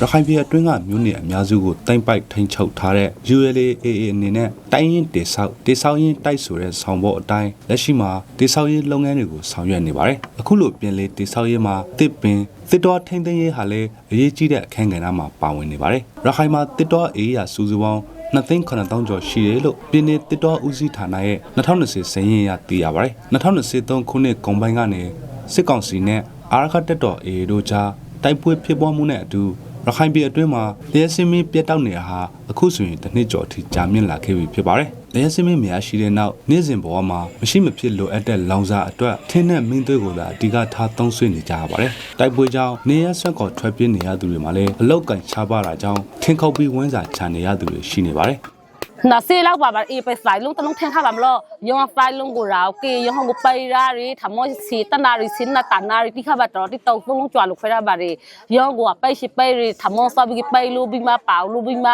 ရခိုင်ပြည်အတွင်းကမြို့နယ်အများစုကိုတိုင်ပိုက်ထိန်ချုပ်ထားတဲ့ ULAA အနေနဲ့တိုင်းရင်တေဆောက်တေဆောက်ရင်တိုက်ဆိုတဲ့ဆောင်ဘောအတိုင်းလက်ရှိမှာတေဆောက်ရေးလုပ်ငန်းတွေကိုဆောင်ရွက်နေပါတယ်အခုလိုပြင်လေတေဆောက်ရေးမှာတစ်ပင်တစ်တော်ထိန်သိမ်းရေးဟာလည်းအရေးကြီးတဲ့အခန်းကဏ္ဍမှာပါဝင်နေပါတယ်ရခိုင်မှာတစ်တော်အေးရစူးစူပေါင်း2သိန်း9000ကျော်ရှိတယ်လို့ပြည်내တစ်တော်ဦးစီးဌာနရဲ့2020စည်ရင်းအရသိရပါတယ်2023ခုနှစ်ကုန်ပိုင်းကနေစစ်ကောင်စီနဲ့အာရခတက်တော်အေတို့ကြားတိုက်ပွဲဖြစ်ပွားမှုနဲ့အတူ ရခိုင်ပြည်အတွင်းမှာလျှက်စင်းမင်းပြတ်တောက်နေတာဟာအခုဆိုရင်တစ်နှစ်ကျော်အထိကြာမြင့်လာခဲ့ပြီဖြစ်ပါတယ်။လျှက်စင်းမင်းမရရှိတဲ့နောက်နေ့စဉ်ဘဝမှာမရှိမဖြစ်လိုအပ်တဲ့လောင်စာအတွက်ထင်းနဲ့မင်းသွေးကိုသာအဓိကထားသုံးဆွေးနေကြရပါတယ်။တိုက်ပွဲကြောင့်နေရဆက်ကော်ထွက်ပြေးနေရသူတွေမှာလည်းအလောက်ကန်ချပါတာကြောင့်ထင်းခုတ်ပြီးဝန်းစာခြံနေရသူတွေရှိနေပါတယ်။ နာစေလောက်ပါပါအေးပဲဆိုင်လုံးတလုံးထင်ထားပါမလို့ယောင်ဖိုင်လုံးကိုရောကေယောင်ဟောကိုပိုင်ရာရီထမောစီတနာရီစင်နာတနာရီတိခါပါတော်တိတော့သုံးလုံးကြွာလို့ခွဲရပါရီယောင်ကိုပိုင်ရှိပိုင်ရီထမောစဘီပိုင်လို့ပြီးမပါလို့ပြီးမ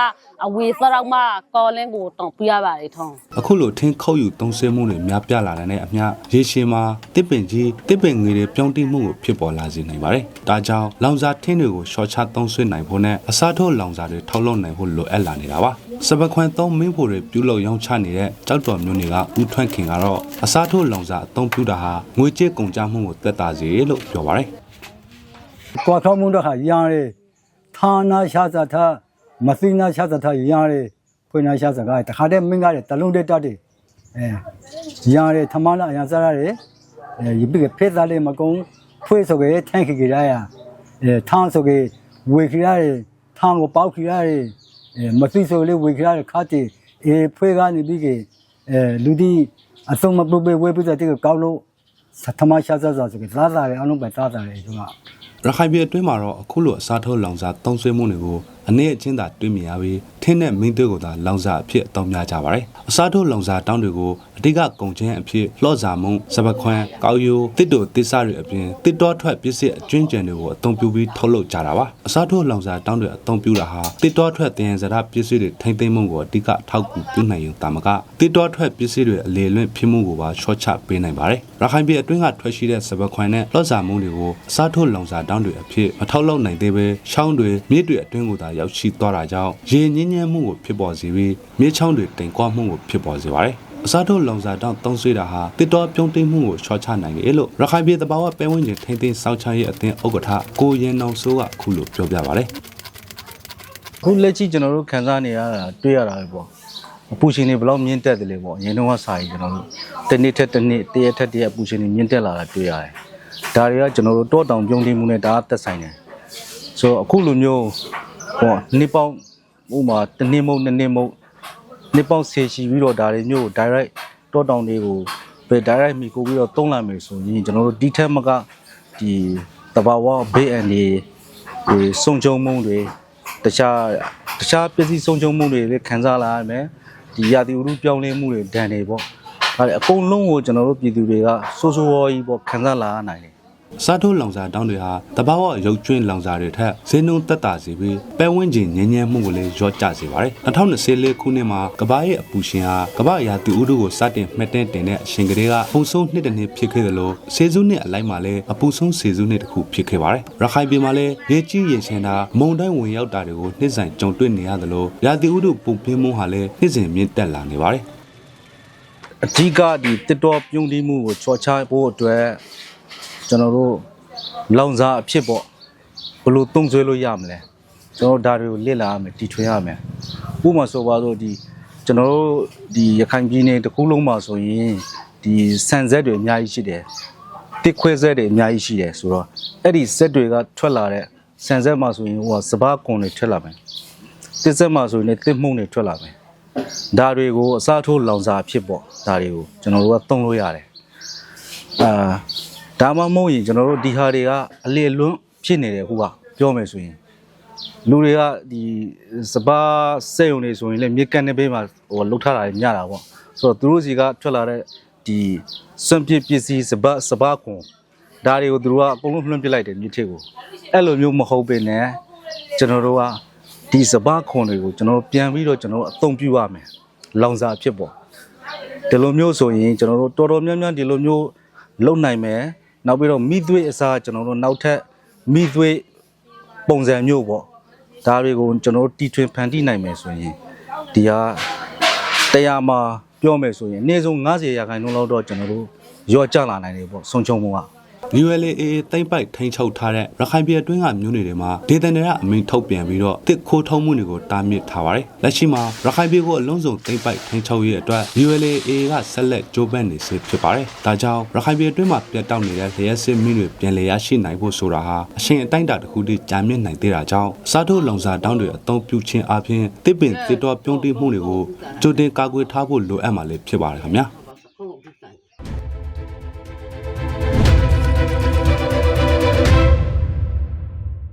အဝေစရောက်မကောလင်းကိုတောင်းပြရပါရီထုံးအခုလိုထင်းခုတ်ယူသုံးဆဲမှုတွေများပြလာတဲ့အမျှရေရှင်မှာတစ်ပင်ကြီးတစ်ပင်ငွေတွေပြောင်းတိမှုကိုဖြစ်ပေါ်လာစေနိုင်ပါတယ်ဒါကြောင့်လောင်စာထင်းတွေကိုရှော့ချသုံးဆွနိုင်ဖို့နဲ့အစားထိုးလောင်စာတွေထုတ်လုပ်နိုင်ဖို့လိုအပ်လာနေတာပါ စပခွန်သုံးမင်းဖို့တွေပြုလုပ်ရောင်းချနေတဲ့ကြောက်တော်မျိုးတွေကဦးထွန့်ခင်ကတော့အစားထိုးလောင်စာအသုံးပြုတာဟာငွေကြေးကုန်ကျမှုကိုသက်သာစေလို့ပြောပါတယ်။ကွာခေါမှုတော့ဟာရရဲဌာနာရှာသထမသိနာရှာသထရရဲဖွင့်နာရှာသကတခါတည်းမင်းကားတယ်တလုံးတက်တတ်တယ်အဲရရဲထမလာအရစားရတယ်အဲရပိကဖေးသားလေးမကုန်းဖွေးဆိုကြထန့်ခိကြရရအဲထန်းဆိုကြဝေခရရထန်းကိုပေါက်ခရရအဲ မသိဆိုလေးဝေခရရခတ်တီအဲဖွေးကနေပြီးကအဲလူဒီအစုံမပုတ်ပဲဝေးပြီးတဲ့ကောက်လို့သမားရှာသဆိုကြသာသာရအောင်ပဲသာသာရဒီမှာရခိုင်ပြည်အတွင်းမှာတော့အခုလိုအစားထိုးလောင်စာသုံးဆွဲမှုတွေကိုအနည်းအချင်းသာတွေ့မြင်ရပြီးထင်းနဲ့မင်းသွေးကိုသာလောင်စာအဖြစ်အသုံးများကြပါတယ်။အစားထိုးလောင်စာတောင်းတွေကိုအဓိကကုန်ချင်းအဖြစ်လှော့စာမုံစပခွန်းကောက်ရိုးတစ်တို့တစ်စတွေအပြင်တစ်တော်ထွက်ပစ္စည်းအကျွင်းကျန်တွေကိုအသုံးပြုပြီးထုတ်လုပ်ကြတာပါ။အစားထိုးလောင်စာတောင်းတွေအသုံးပြုတာဟာတစ်တော်ထွက်တင်ရစရာပစ္စည်းတွေထိမ့်သိမ်းမှုကိုအဓိကထောက်ကူပြုနိုင်ရင်တာမကတစ်တော်ထွက်ပစ္စည်းတွေအလေလွင့်ဖြစ်မှုကိုပါရှော့ချပေးနိုင်ပါတယ်။ရခိုင်ပြည်အတွင်းကထွက်ရှိတဲ့စပခွန်းနဲ့လှော့စာမုံတွေကိုအစားထိုးလောင်စာတောင်းတွေအဖြစ်မထုတ်လုပ်နိုင်သေးပဲချောင်းတွေမြစ်တွေအတွင်းကိုသာရောက်ရှိသွားတာကြောင့်ရေညင်းညမ်းမှုကိုဖြစ်ပေါ်စေပြီးမြစ်ချောင်းတွေတိမ်ကွမှုကိုဖြစ်ပေါ်စေပါတယ်။အစားထိုးလောင်စာတောင်းသုံးဆွေးတာဟာတစ်တော်ပြုံးတိမ်မှုကိုချော့ချနိုင်တယ်လို့ရခိုင်ပြည်တဘာဝပဲဝန်းကျင်ထိန်းသိမ်းစောင့်ချရေးအသင်းဥက္ကဋ္ဌကိုရင်နောင်စိုးကအခုလိုပြောပြပါတယ်အခုလက်ရှိကျွန်တော်တို့ခံစားနေရတာတွေ့ရတာပဲပေါ့အပူရှင်တွေဘယ်လောက်မြင့်တက်တယ်လေပေါ့အရင်တော့ကစာရင်ကျွန်တော်တို့တစ်နှစ်ထက်တစ်နှစ်တရက်ထက်တရက်အပူရှင်တွေမြင့်တက်လာတာတွေ့ရတယ်ဒါတွေကကျွန်တော်တို့တောတောင်ပြုံးတိမှုနဲ့ဒါကသက်ဆိုင်တယ်ဆိုတော့အခုလိုမျိုး ဟောနှစ်ပေါင်းဥမာတစ်နှစ်မဟုတ်နှစ်နှစ်မဟုတ်နှစ်ပေါင်းဆယ်ရှိပြီးတော့ဒါတွေမျိုး direct တောတောင်တွေကိုပဲ direct မိကိုပြီးတော့သုံးလာမယ်ဆိုရင်ကျွန်တော်တို့ဒီထက်မကဒီတဘာဝဘေးအန္တရာယ်ဒီစုံချုံမှုတွေတခြားတခြားပစ္စည်းဆုံးရှုံးမှုတွေလည်းခံစားလာရမယ်ဒီရာသီဥတုပြောင်းလဲမှုတွေဒဏ်တွေပေါ့ဒါလည်းအကုန်လုံးကိုကျွန်တော်တို့ပြည်သူတွေကစိုးစိုးဝါးကြီးပေါ့ခံစားလာရနိုင်တယ်။ စားထိုးလောင်စာတောင်းတွေဟာတဘာဝရုပ်ကျွင်းလောင်စာတွေထက်ဈေးနှုန်းသက်သာစေပြီးပဲဝန်းကျင်ငြင်းညမ်းမှုကိုလည်းရော့ကျစေပါတယ်။2024ခုနှစ်မှာကမ္ဘာရဲ့အပူရှင်ဟာကမ္ဘာရာသီဥတုကိုစတင်မှတ်တမ်းတင်တဲ့အရှင်ကလေးကပုံဆုံးနှစ်တစ်နှစ်ဖြစ်ခဲ့တယ်လို့စေစုနှစ်အလိုက်မှာလည်းအပူဆုံးစေစုနှစ်တစ်ခုဖြစ်ခဲ့ပါတယ်။ရခိုင်ပြည်မှာလည်းရေကြီးရေရှင်တာမုန်တိုင်းဝင်ရောက်တာတွေကိုနှစ်ဆိုင်ကြုံတွေ့နေရတယ်လို့ရာသီဥတုပူပြင်းမှုဟာလည်းနှစ်စဉ်မြင့်တက်လာနေပါတယ်အဓိကဒီတစ်တော်ပြုံးတိမှုကိုချောချဖို့အတွက် ကျွန်တော်တို့လောင်စာအဖြစ်ပေါ့ဘယ်လိုသုံးဆွဲလို့ရမလဲကျွန်တော်တို့ဒါတွေကိုလေ့လာရမယ်တီထွင်ရမယ်ဥပမာဆိုပါတော့ဒီကျွန်တော်တို့ဒီရခိုင်ပြည်နယ်တစ်ခုလုံးမှာဆိုရင်ဒီဆန်ဆက်တွေအများကြီးရှိတယ်တစ်ခွဲဆက်တွေအများကြီးရှိတယ်ဆိုတော့အဲ့ဒီဆက်တွေကထွက်လာတဲ့ဆန်ဆက်မှာဆိုရင်ဟိုကစပားကွန်တွေထွက်လာမယ်တစ်ဆက်မှာဆိုရင်လည်းတစ်မှုန့်တွေထွက်လာမယ်ဒါတွေကိုအစားထိုးလောင်စာဖြစ်ပေါ့ဒါတွေကိုကျွန်တော်တို့ကသုံးလို့ရတယ်အာ ဒါမှမဟုတ်ရင်ကျွန်တော်တို့ဒီဟာတွေကအလေလွန်းဖြစ်နေတယ်ခုကပြောမယ်ဆိုရင်လူတွေကဒီစပားစက်ရုံတွေဆိုရင်လည်းမြေကန်တဲ့ဘေးမှာဟိုလှုပ်ထားတာညတာပေါ့ဆိုတော့သူတို့စီကထွက်လာတဲ့ဒီစွန့်ပစ်ပစ္စည်းစပားစပားကွန်ဒါတွေကိုသူတို့ကအကုန်လုံးလွှင့်ပစ်လိုက်တယ်မြေထိပ်ကိုအဲ့လိုမျိုးမဟုတ်ပေနဲ့ကျွန်တော်တို့ကဒီစပားခွန်တွေကိုကျွန်တော်တို့ပြန်ပြီးတော့ကျွန်တော်တို့အသုံးပြုရမယ်လောင်စာအဖြစ်ပေါ့ဒီလိုမျိုးဆိုရင်ကျွန်တော်တို့တော်တော်များများဒီလိုမျိုးလုံနိုင်မယ် နောက်ပြီးတော့မိသွေးအစားကျွန်တော်တို့နောက်ထပ်မိသွေးပုံစံမျိုးပေါ့ဒါတွေကိုကျွန်တော်တို့တီထွင်ဖန်တီးနိုင်မယ်ဆိုရင်ဒီဟာတရားမှာပြောမယ်ဆိုရင်အနည်းဆုံး90ရာခိုင်နှုန်းလောက်တော့ကျွန်တော်တို့ရော့ကျလာနိုင်တယ်ပေါ့ဆုံးချုံမှုက ULAA တိမ့်ပိုက်ထိန်းချုပ်ထားတဲ့ရခိုင်ပြည်အတွင်းကမြို့နယ်တွေမှာဒေသန္တရအမိန့်ထုတ်ပြန်ပြီးတော့တစ်ခိုးထုံးမှုတွေကိုတားမြစ်ထားပါတယ်။လက်ရှိမှာရခိုင်ပြည်ကိုအလုံးစုံတိမ့်ပိုက်ထိန်းချုပ်ရေးအတွက် ULAA ကဆက်လက်ကြိုးပမ်းနေစေဖြစ်ပါတယ်။ဒါကြောင့်ရခိုင်ပြည်အတွင်းမှာပြတ်တောက်နေတဲ့လျှက်စစ်မင်းတွေပြန်လည်ရရှိနိုင်ဖို့ဆိုတာဟာအရှင်အတိုင်းအတာတစ်ခုတည်းကြာမြင့်နိုင်သေးတာကြောင့်စားထုတ်လုံစာတောင်းတွေအသုံးပြုခြင်းအပြင်တစ်ပင်တစ်တော်ပြုံးတိမှုတွေကိုကြိုတင်ကာကွယ်ထားဖို့လိုအပ်မှာလည်းဖြစ်ပါတယ်ခင်ဗျာ။